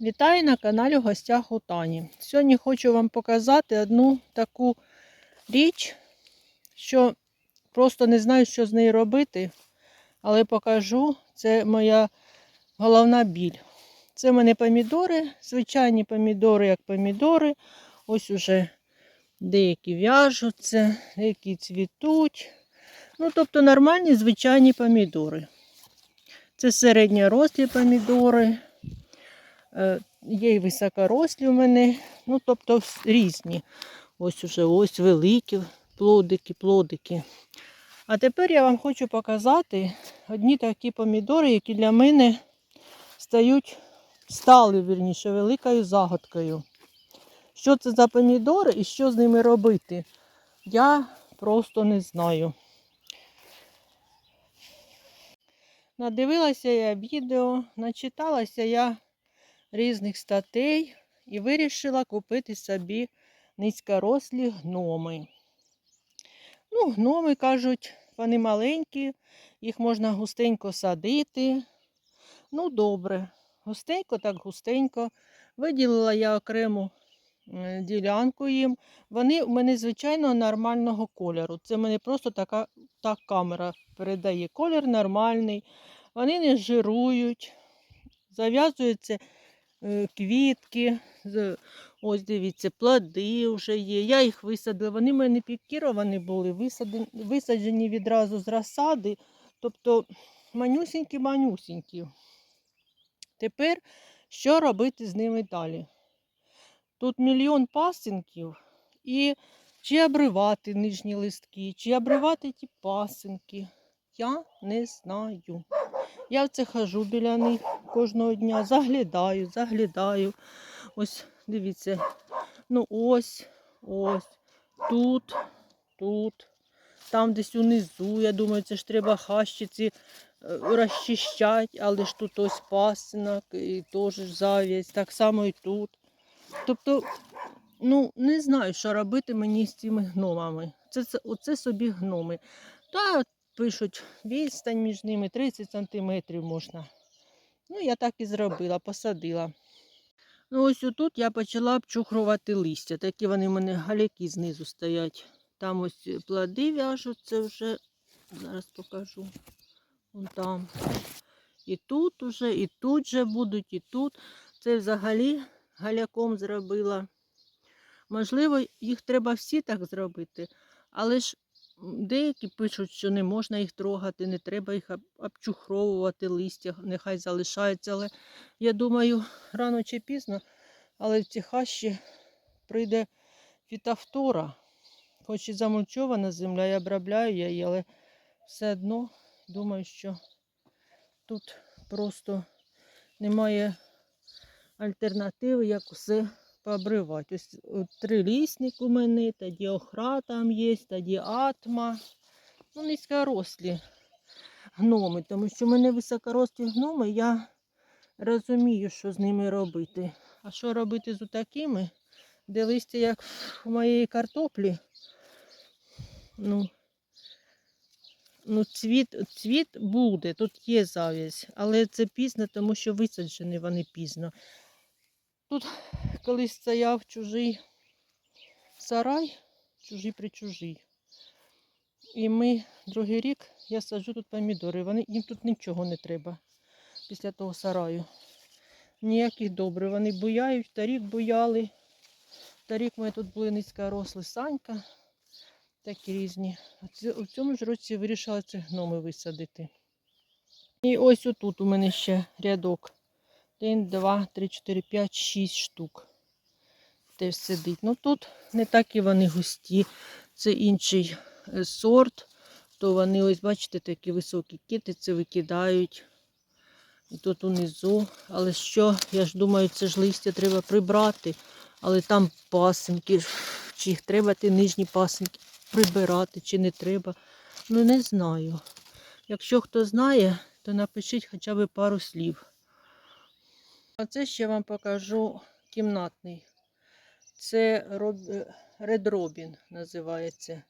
Вітаю на каналі в гостях у Тані. Сьогодні хочу вам показати одну таку річ, що просто не знаю, що з нею робити, але покажу. Це моя головна біль. Це в мене помідори, звичайні помідори, як помідори. Ось уже деякі в'яжуться, деякі цвітуть. Ну, тобто нормальні звичайні помідори. Це середньорослі помідори. Е, Є і високорослі у мене, ну тобто різні. Ось уже ось великі плодики, плодики. А тепер я вам хочу показати одні такі помідори, які для мене стають, стали вірніше, великою загадкою. Що це за помідори і що з ними робити? Я просто не знаю. Надивилася я відео, начиталася я різних статей і вирішила купити собі низькорослі гноми. Ну, гноми кажуть, вони маленькі, їх можна густенько садити. Ну, добре, густенько, так густенько. Виділила я окрему ділянку їм. Вони у мене звичайно нормального кольору. Це в мене просто така та камера передає. Колір нормальний, вони не жирують, зав'язуються квітки. Ось дивіться, плоди вже є. Я їх висадила. Вони в мене пікіровані були, висаджені відразу з розсади. Тобто манюсінькі-манюсінькі. Тепер що робити з ними далі? Тут мільйон пасинків, і чи обривати нижні листки, чи обривати ті пасинки. Я не знаю. Я в це хожу біля них кожного дня, заглядаю, заглядаю. Ось, дивіться, ну ось, ось, тут, тут, там десь унизу. Я думаю, це ж треба хащиці е, розчищати, але ж тут ось пасинок і теж зав'язь, так само і тут. Тобто, ну, не знаю, що робити мені з цими гномами. Це, це, оце собі гноми. Та пишуть, відстань між ними 30 сантиметрів можна. Ну, я так і зробила, посадила. Ну, ось отут я почала обчухрувати листя. Такі вони в мене галяки знизу стоять. Там ось плоди в'яжуться вже. Зараз покажу. Вон там. І тут уже, і тут же будуть, і тут. Це взагалі галяком зробила. Можливо, їх треба всі так зробити, але ж деякі пишуть, що не можна їх трогати, не треба їх обчухровувати листя, нехай залишаються. Але я думаю, рано чи пізно, але в ці хащі прийде фітофтора. Хоч і замульчована земля, я обробляю її, але все одно думаю, що тут просто немає альтернативи, як усе пообривати. Ось трилісник у мене, тоді охра там є, тоді атма. Ну, низькорослі гноми, тому що в мене високорослі гноми, я розумію, що з ними робити. А що робити з такими, де листя, як у моєї картоплі? Ну, ну цвіт, цвіт буде, тут є зав'язь, але це пізно, тому що висаджені вони пізно. Тут колись стояв чужий сарай, чужий при чужий. І ми другий рік я саджу тут помідори. Вони, їм тут нічого не треба після того сараю. Ніяких добрив. Вони буяють, торік буяли. Торік ми тут були низькорослі санька, такі різні. У цьому ж році вирішила ці гноми висадити. І ось отут у мене ще рядок. Один, два, три, чотири, п'ять, шість штук. Теж сидить. Ну тут не такі вони густі. Це інший е, сорт. То вони, ось, бачите, такі високі китиці викидають. І тут унизу. Але що, я ж думаю, це ж листя треба прибрати. Але там пасинки. Чи їх треба ті нижні пасинки прибирати, чи не треба. Ну, не знаю. Якщо хто знає, то напишіть хоча б пару слів. А це ще вам покажу кімнатний. Це роб... Robin називається.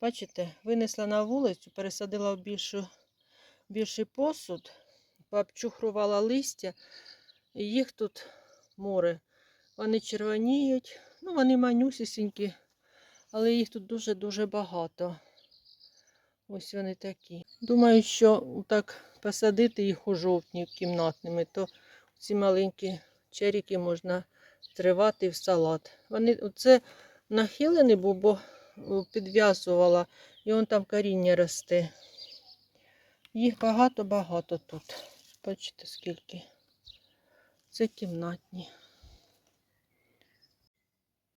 Бачите, винесла на вулицю, пересадила в більшу, більший посуд, пообчухрувала листя. І їх тут море. Вони червоніють, ну вони манюсісінькі, але їх тут дуже-дуже багато. Ось вони такі. Думаю, що так посадити їх у жовтні кімнатними, то ці маленькі черіки можна тривати в салат. Вони оце нахилений був, бо підв'язувала, і он там коріння росте. Їх багато-багато тут. Бачите, скільки. Це кімнатні.